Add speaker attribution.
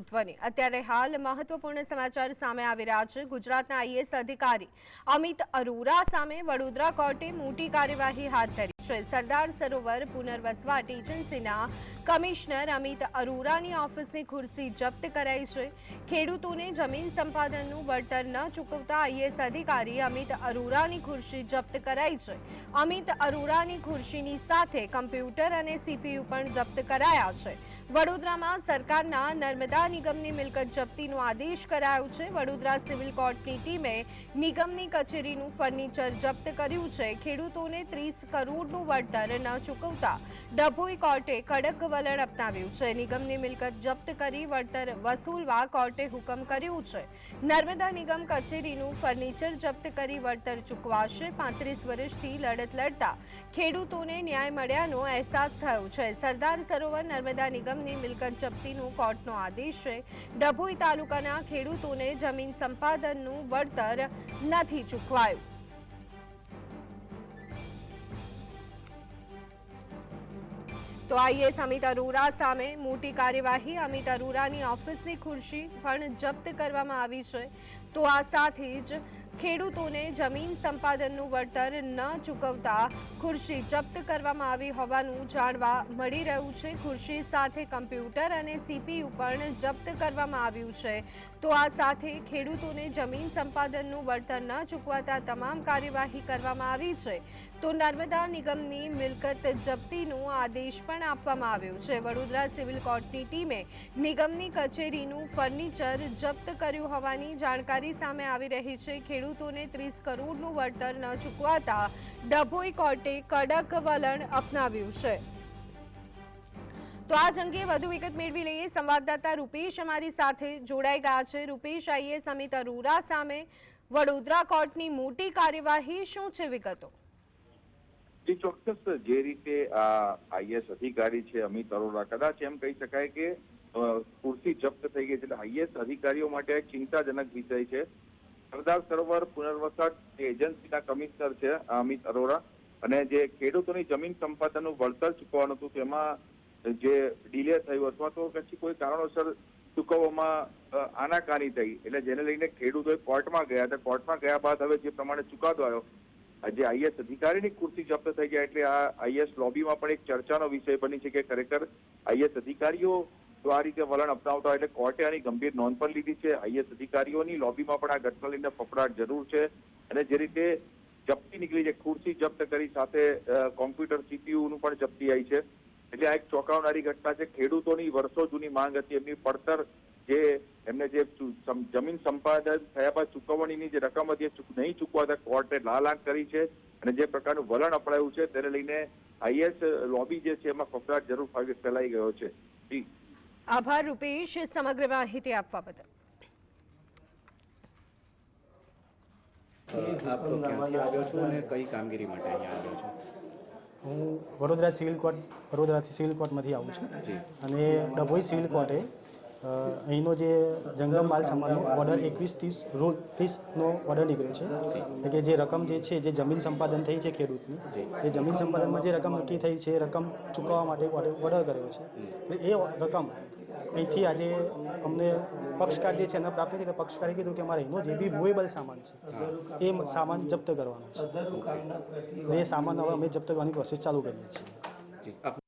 Speaker 1: ધ્વનિ અત્યારે હાલ મહત્વપૂર્ણ સમાચાર સામે આવી રહ્યા છે. ગુજરાતના આઈએસ અધિકારી અમિત અરોરા સામે વડોદરા કોર્ટે મોટી કાર્યવાહી હાથ ધરી. છે સરદાર સરોવર પુનર્વસવાટ એજન્સીના કમિશનર અમિત અરોરાની ઓફિસની ખુરશી જપ્ત કરાઈ છે. ખેડૂતોને જમીન સંપાદનનું વળતર ન ચૂકવતા આઈએસ અધિકારી અમિત અરોરાની ખુરશી જપ્ત કરાઈ છે. અમિત અરોરાની ખુરશીની સાથે કમ્પ્યુટર અને સીપીયુ પણ જપ્ત કરાયા છે. વડોદરામાં સરકારના નર્મદા નિગમની મિલકત જપ્તીનો આદેશ કરાયો છે. વડોદરા સિવિલ કોર્ટની ટીમે નિગમની કચેરીનું ફર્નિચર જપ્ત કર્યું છે. ખેડૂતોને ત્રીસ કરોડનું વળતર ન ચૂકવતા ડભોઈ કોર્ટે કડક વલણ અપનાવ્યું છે. નિગમની મિલકત જપ્ત કરી વળતર વસૂલવા કોર્ટે હુકમ કર્યું છે. નર્મદા નિગમ કચેરીનું ફર્નિચર જપ્ત કરી વળતર ચૂકવાશે. પાંત્રીસ વર્ષથી લડત લડતા ખેડૂતોને ન્યાય મળ્યાનો અહેસાસ થયો છે. સરદાર સરોવર નર્મદા નિગમની મિલકત જપ્તીનું કોર્ટનો આદેશ છે. ડભોઈ તાલુકાના ખેડૂતોને જમીન સંપાદનનું વળતર નથી ચૂકવાયું. તો આઈએસ અમિત અરોરા સામે. મોટી કાર્યવાહી. અમિત અરોરાની ઓફિસની ખુરશી પણ જપ્ત કરવામાં આવી છે. તો આ સાથે જ ખેડૂતોને જમીન સંપાદનનું વળતર ન ચૂકવતા ખુરશી જપ્ત કરવામાં આવી હોવાનું જાણવા મળી રહ્યું છે. ખુરશી સાથે કમ્પ્યુટર અને સીપીયુ પણ જપ્ત કરવામાં આવ્યું છે. તો આ સાથે ખેડૂતોને જમીન સંપાદનનું વળતર ન ચૂકવાતા તમામ કાર્યવાહી કરવામાં આવી છે. તો નર્મદા નિગમની મિલકત જપ્તીનો આદેશ પણ આપવામાં આવ્યો છે. વડોદરા સિવિલ કોર્ટની ટીમે નિગમની કચેરીનું ફર્નિચર જપ્ત કર્યું હોવાની જાણકારી સામે આવી રહી છે. ખેડૂતોને ત્રીસ કરોડનું વળતર ન ચૂકવાતા ડભોઈ કોર્ટે કડક વલણ અપનાવ્યું છે. તો આજ અંગે વધુ વિગત મેળવી લઈએ. સંવાદદાતા રૂપેશ અમારી સાથે જોડાઈ ગયા છે. રૂપેશ આઈએસ અમિત અરોરા સામે વડોદરા કોર્ટની મોટી કાર્યવાહી શું છે વિગતો?
Speaker 2: જે, ચોક્કસ, જે રીતે આ આઈએસ અધિકારી છે, અમિત અરોરા, કદાચ એમ કહી શકાય કે ખુરશી જપ્ત થઈ ગઈ છે. એટલે આઈએસ અધિકારીઓ માટે ચિંતાજનક વિષય છે. સરદાર સરોવર પુનર્વસન એજન્સીના કમિશનર છે, અમિત અરોરા. અને જે ખેડૂતોની જમીન સંપાદનનું વળતર ચૂકવવાનું હતું, તેમાં જે ડીલે થયું અથવા તો પછી કોઈ કારણોસર ચૂકવવામાં આનાકાની થઈ. એટલે જેને લઈને ખેડૂતોએ કોર્ટમાં ગયા હતા. કોર્ટમાં ગયા બાદ હવે જે પ્રમાણે ચુકાદો આવ્યો, આજે આઈએસ અધિકારીની કુર્સી જપ્ત થઈ ગયા. એટલે આ આઈએસ લોબીમાં પણ એક ચર્ચાનો વિષય બની છે કે ખરેખર આઈએસ અધિકારીઓ જો આ રીતે વલણ અપનાવતા હોય એટલે કોર્ટે આની ગંભીર નોંધ પણ લીધી છે. આઈએસ અધિકારીઓની લોબીમાં પણ આ ઘટના લઈને ફફડાટ જરૂર છે અને જે રીતે જપ્તી નીકળી છે, ખુરશી જપ્ત કરી સાથે કોમ્પ્યુટર સીપીયુનું પણ જપ્તી આવી છે. એટલે આ એક ચોંકાવનારી ઘટના છે. ખેડૂતોની વર્ષો જૂની માંગ હતી. એમની પડતર જે, એમને જે જમીન સંપાદન થયા બાદ ચૂકવણીની જે રકમ હતી એ નહીં ચૂકવાતા કોર્ટે લાલ આંખ કરી છે અને જે પ્રકારનું વલણ અપડાયું છે, તેને લઈને આઈએસ લોબી જે છે, એમાં ફફડાટ જરૂર ફેલાઈ ગયો છે. જી.
Speaker 1: આભાર રૂપેશ સમગ્ર માહિતી આપવા બદલ.
Speaker 3: આપ તો ક્યાંથી આવ્યો છો અને કઈ કામગીરી માટે અહીંયા આવ્યો છો?
Speaker 4: હું વડોદરા સિવિલ કોર્ટ વડોદરાથી સિવિલ કોર્ટમાંથી આવું છું. અને ડભોઈ સિવિલ કોર્ટે અહીંનો જે જંગમ માલ સામાનનો ઓર્ડર એકવીસ ત્રીસ રૂલ ત્રીસનો ઓર્ડર નીકળ્યો છે. એટલે કે જે રકમ જે છે જે જમીન સંપાદન થઈ છે ખેડૂતની એ જમીન સંપાદનમાં જે રકમ નક્કી થઈ છે એ રકમ ચૂકવવા માટે ઓર્ડર કર્યો છે. એટલે એ રકમ અહીંથી આજે અમને પક્ષકાર જે છે એના પ્રાપ્ત થઈ પક્ષકારે કીધું કે અમારે એનો જે બી મુવેબલ સામાન છે એ સામાન જપ્ત કરવાનો છે. એ સામાન હવે અમે જપ્ત કરવાની પ્રોસેસ ચાલુ કરીએ છીએ.